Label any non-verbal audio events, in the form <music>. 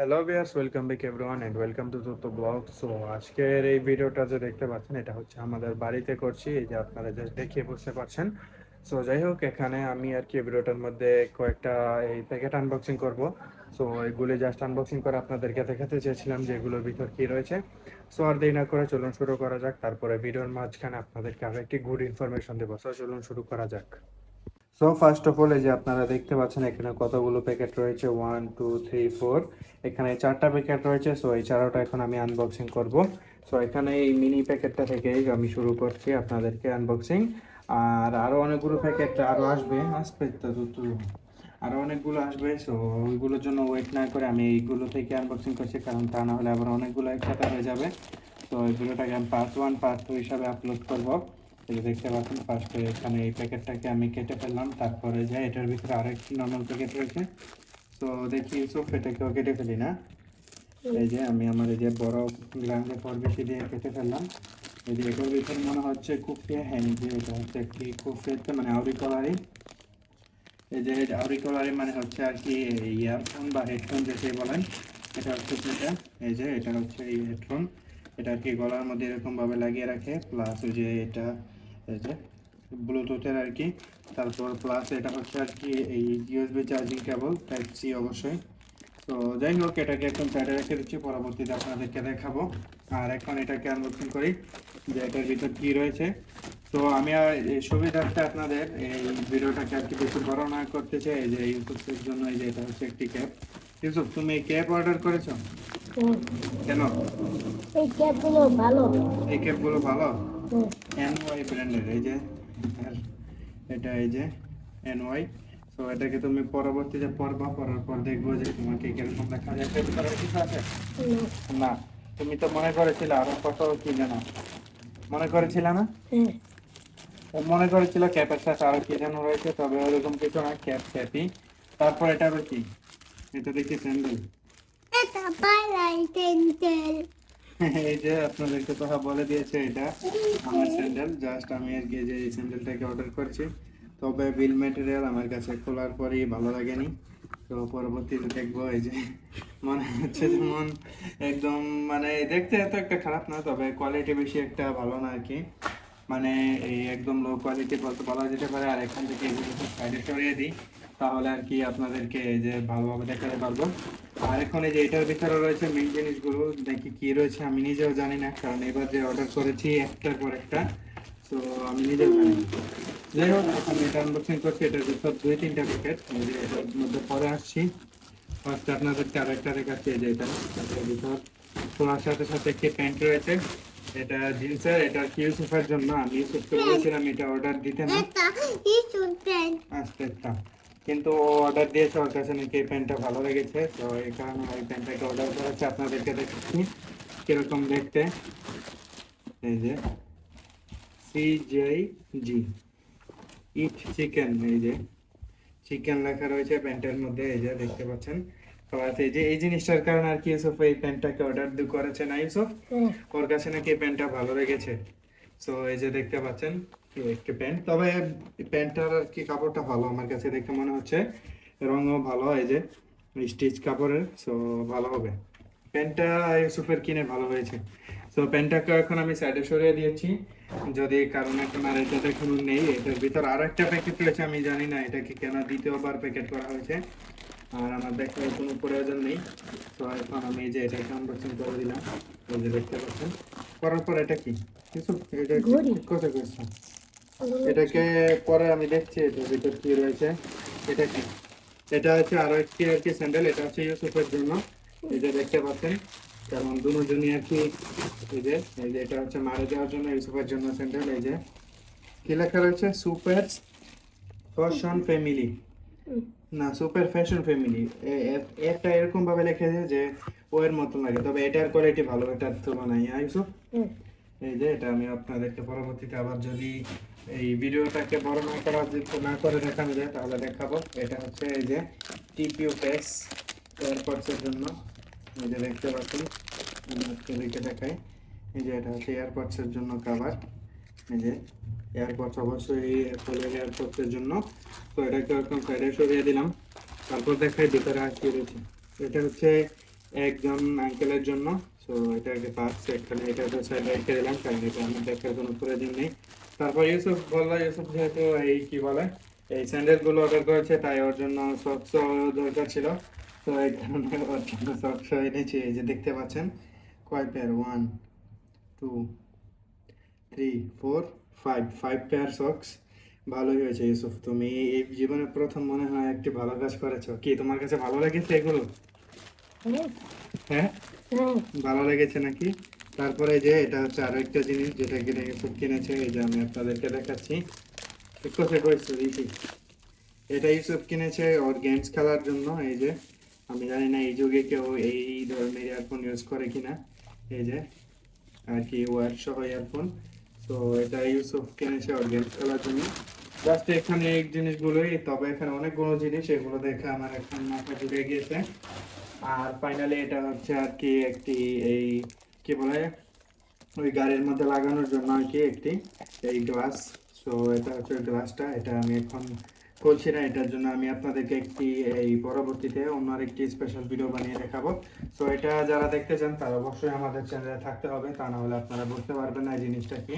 Hello viewers welcome back everyone and welcome to তো blog so আজকের এই ভিডিওটা যে দেখতে পাচ্ছেন, এটা হচ্ছে আমাদের বাড়িতে করছি। এই যে আপনারা জাস্ট দেখিয়ে বুঝতে পারছেন। সো যাই হোক, এখানে আমি আর কি ভিডিওটার মধ্যে কয়েকটা এই প্যাকেট আনবক্সিং করব। সো এগুলি জাস্ট আনবক্সিং করে আপনাদেরকে দেখাতে চেয়েছিলাম যে এগুলোর ভিতর কি রয়েছে। সো আর দেরি না করে চলুন শুরু করা যাক। তারপরে ভিডিওর মাঝখানে আপনাদেরকে আরও একটি গুড ইনফরমেশন দেবো। সো চলুন শুরু করা যাক। সো ফার্স্ট অফ অল এই যে আপনারা দেখতে পাচ্ছেন, এখানে কতগুলো প্যাকেট রয়েছে? ওয়ান টু থ্রি ফোর এখানে চারটা প্যাকেট রয়েছে সো এই চারোটা এখন আমি আনবক্সিং করব। সো এখানে এই মিনি প্যাকেটটা থেকেই আমি শুরু করছি আপনাদেরকে আনবক্সিং আর আরও অনেকগুলো প্যাকেট আরও আসবে। আসবে তো আরও অনেকগুলো আসবে সো ওইগুলোর জন্য ওয়েট না করে আমি এইগুলো থেকে আনবক্সিং করছি, কারণ তা না হলে আবার অনেকগুলো একসাথে হয়ে যাবে। তো, এগুলোটাকে আমি পার্ট ওয়ান পার্ট টু হিসাবে আপলোড করব। এই দেখতে পাচ্ছেন ফার্স্টে এখানে এই প্যাকেটটাকে আমি কেটে ফেললাম, তারপরে যে এটার ভিতরে আরেকটি নর্মাল প্যাকেট রয়েছে, তো দেখি ইউসুফ এটাকেও কেটে ফেলি না। এই যে আমি আমার এই যে বড় গ্রামে পর বেশি দিয়ে কেটে ফেললাম। এই যে এটার ভিতরে মনে হচ্ছে কুফে হ্যাঁ যে এটা হচ্ছে একটি কুফেতে মানে আউরি কলারি এই যে আউরি কলারি মানে হচ্ছে আর কি ইয়ারফোন বা হেডফোন যেটাই বলেন, এটা হচ্ছে যেটা, এই যে এটা হচ্ছে এই হেডফোন এটা আর কি গলার মধ্যে এরকম ভাবে লাগিয়ে রাখে প্লাস ওই যে এটা এই যে, ব্লুটুথের আর কি। তারপর প্লাস এটা হচ্ছে আর কি এই USB charging cable type C অবশ্যই। তো যাই হোক, এটাকে এখন সাইডে রেখে দিচ্ছি, পরবর্তীতে আপনাদেরকে দেখাবো। আর এখন এটাকে আনবক্সিং করি, যে এটার ভিতর কি রয়েছে। তো আমি আর সুবিধার্থে আপনাদের এই ভিডিওটাকে আর কি বেশি বড় না করতে চাই যে ইউটিউবের জন্য এই যে এটা হচ্ছে একটি ক্যাপ ইউসুফ, তুমি ক্যাপ অর্ডার করেছ? কেন? এই ক্যাপগুলো ভালো। এই ক্যাপগুলো ভালো? এনওয়াই ব্র্যান্ডের এই যে এটা এই যে এনওয়াই তো এটাকে তুমি পরবর্তীতে পর দেখব যে তোমাকে কীরকম দেখা যায়। এর ভিতরে কিছু আছে? না। তুমি তো মনে করেছিলে আরও কত কি জানো মনে করেছিল না? হ্যাঁ, ও মনে করেছিল ক্যাপের সাথে আরও কি যেন রয়েছে তবে ওরকম কিছু না ক্যাপ ক্যাপই তারপর এটা আবার কি? এটা দেখি স্যান্ডেল। <laughs> এই যে আপনাদেরকে কথা বলে দিয়েছে এটা, আমার স্যান্ডেল জাস্ট আমি আর কি যে এই স্যান্ডেলটাকে অর্ডার করছি। তবে বিল ম্যাটেরিয়াল আমার কাছে খোলার পরেই ভালো লাগেনি। তো পরবর্তীতে দেখব এই যে, <laughs> মনে হচ্ছে যেমন একদম মানে দেখতে এত একটা খারাপ না, তবে কোয়ালিটি বেশি একটা ভালো না আর কি। মানে এই একদম লো কোয়ালিটি বলতে বলা যেতে পারে, আর এখান থেকে সাইডে সরিয়ে দিই। তাহলে আর কি আপনাদেরকে এই যে ভালোভাবে দেখাতে পারব। আর এখন এই যে এটার ভিতরে রয়েছে মেন জিনিসগুলো দেখি কি রয়েছে আমি নিজেও জানি না কারণ এবার যে অর্ডার করেছি একটার পর একটা তো আমি নিজেও জানি না। যাই হোক এখন এটা আনবক্সিং করছি এটার ভিতর দুই তিনটা প্যাকেট এই যে এটার মধ্যে পরে আসছি। ফার্স্ট আপনাদেরকে আরেকটা দেখাচ্ছি এই যে এটা এটার ভিতর। তোলার সাথে সাথে একটি প্যান্ট রয়েছে এটা জিন্সের এটা কি ইউসুফের জন্য আমি ইউসুফকে বলেছিলাম এটা অর্ডার দিতে না। এটা ইসুন আস্তে একটা কিন্তু ও অর্ডার দিয়েছে ওর কাছে নাকি এই প্যান্টটা ভালো লেগেছে। তো এই কারণে ওই প্যান্টটাকে অর্ডার করেছে আপনাদেরকে দেখাচ্ছি কীরকম দেখতে। এই যে C J G eat chicken এই যে চিকেন লেখা রয়েছে প্যান্টের মধ্যে এই যে দেখতে পাচ্ছেন। প্লাস এই যে এই জিনিসটার কারণে আর কি ইউসুফ এই প্যান্টটাকে অর্ডার করেছে না ইউসুফ? ওর কাছে নাকি এই প্যান্টটা ভালো লেগেছে। সো এই যে দেখতে পাচ্ছেন একটি প্যান্ট। তবে প্যান্টটার কি কাপড়টা ভালো? আমার কাছে দেখে মনে হচ্ছে রঙও ভালো, এই যে স্টিচ কাপড়ের সো ভালো হবে। প্যান্টটা ইউসুফের কিনে ভালো হয়েছে। সো প্যান্টটাকে এখন আমি সাইডে সরিয়ে দিয়েছি। যদি কারণ এখন আর এটা এখন নেই, এটার ভিতর আর একটা প্যাকেট রয়েছে, আমি জানি না এটাকে কেন দ্বিতীয়বার প্যাকেট করা হয়েছে। আর আমার দেখার কোনো প্রয়োজন নেই। তো এখন আমি যে এটাকে আনবক্সিং করে দিলাম। দেখতে পাচ্ছেন। করার পর এটা কি? কিছু এটা কথা কইছো? এটাকে পরে আমি দেখছি এটার ভিতর কি রয়েছে? এটা কি? এটা হচ্ছে আরও একটি আর কি স্যান্ডেল এটা হচ্ছে ইউসুফের জন্য। যে দেখতে পাচ্ছেন কারণ দুজনই আর কি। এই যে এই যে এটা হচ্ছে মারা যাওয়ার জন্য ইউসুফের জন্য স্যান্ডেল এই যে। কি লেখা রয়েছে? Super fashion family. না সুপার ফ্যাশন ফ্যামিলি। একটা এরকম ভাবে লেখেছে যে ও এর মতন লাগে। তবে এটার কোয়ালিটি ভালো এটার তুলনায় ইউসুফ হুম, এই যে এটা আমি আপনাদেরকে পরবর্তীতে আবার যদি এই ভিডিওটাকে বড় না করা না করে দেখানো যায় তাহলে দেখাবো। এটা হচ্ছে এই যে টিপিও প্যাস এয়ারপডসের জন্য। এই যে দেখতে পাচ্ছেন আমি আজকে লিখে দেখাই। এই যে এটা হচ্ছে এয়ারপডসের জন্য কাভার এই যে এয়ারপডস অবশ্যই অ্যাপলের এয়ারপডসের জন্য। তো এটাকে একদম সাইডে সরিয়ে দিলাম। তারপর দেখাই ভিতরে আর কি রয়েছে। এটা হচ্ছে একজন আঙ্কেলের জন্য। সো এটা একটা পার্স এখানে এটা তো সাইডে রেখে দিলাম, কারণ এটা আমার দেখার কোনো প্রয়োজন নেই। তারপর ইউসুফ, বলল, ইউসুফ যেহেতু এই কি বলে, এই স্যান্ডেলগুলো অর্ডার করেছে, তাই ওর জন্য সক্স দরকার ছিল। তো এই কারণে ওর জন্য সক্স এনেছি, এই যে দেখতে পাচ্ছেন, কয় pair one two three four five five pair socks ভালোই হয়েছে ইউসুফ, তুমি এই জীবনে প্রথম মনে হয় একটি ভালো কাজ করেছ। কি তোমার কাছে ভালো লেগেছে এগুলো? হ্যাঁ? ভালো লেগেছে নাকি? তারপরে যে এটা হচ্ছে আরও একটা জিনিস যেটা কিনে ইউসুফ কিনেছে, এই যে আমি আপনাদেরকে দেখাচ্ছি। এটা ইউসুফ কিনেছে ওর গেমস খেলার জন্য, এই যে। আমি জানি না এই যুগে কেউ এই ধরনের ইয়ারফোন ইউজ করে কিনা, এই যে। আর কি ওয়ার সহ ইয়ারফোন তো এটা ইউসুফ কিনেছে ওর গেমস খেলার জন্য। জাস্ট এখানে এই জিনিসগুলোই, তবে এখানে অনেকগুলো জিনিস, এগুলো দেখে আমার এখন মাথা জুড়ে গিয়েছে। আর ফাইনালি এটা হচ্ছে আর কি একটি এই, কি বলে, ওই গাড়ির মধ্যে লাগানোর জন্য আর কি একটি, এই গ্লাস সো এটা হচ্ছে গ্লাসটা এটা আমি এখন বলছি না, এটার জন্য আমি আপনাদেরকে একটি এই পরবর্তীতে অন্য একটি স্পেশাল ভিডিও বানিয়ে দেখাবো। সো এটা যারা দেখতে চান, তারা অবশ্যই আমাদের চ্যানেলে থাকতে হবে, তা না হলে আপনারা বুঝতে পারবেন না এই জিনিসটা কি।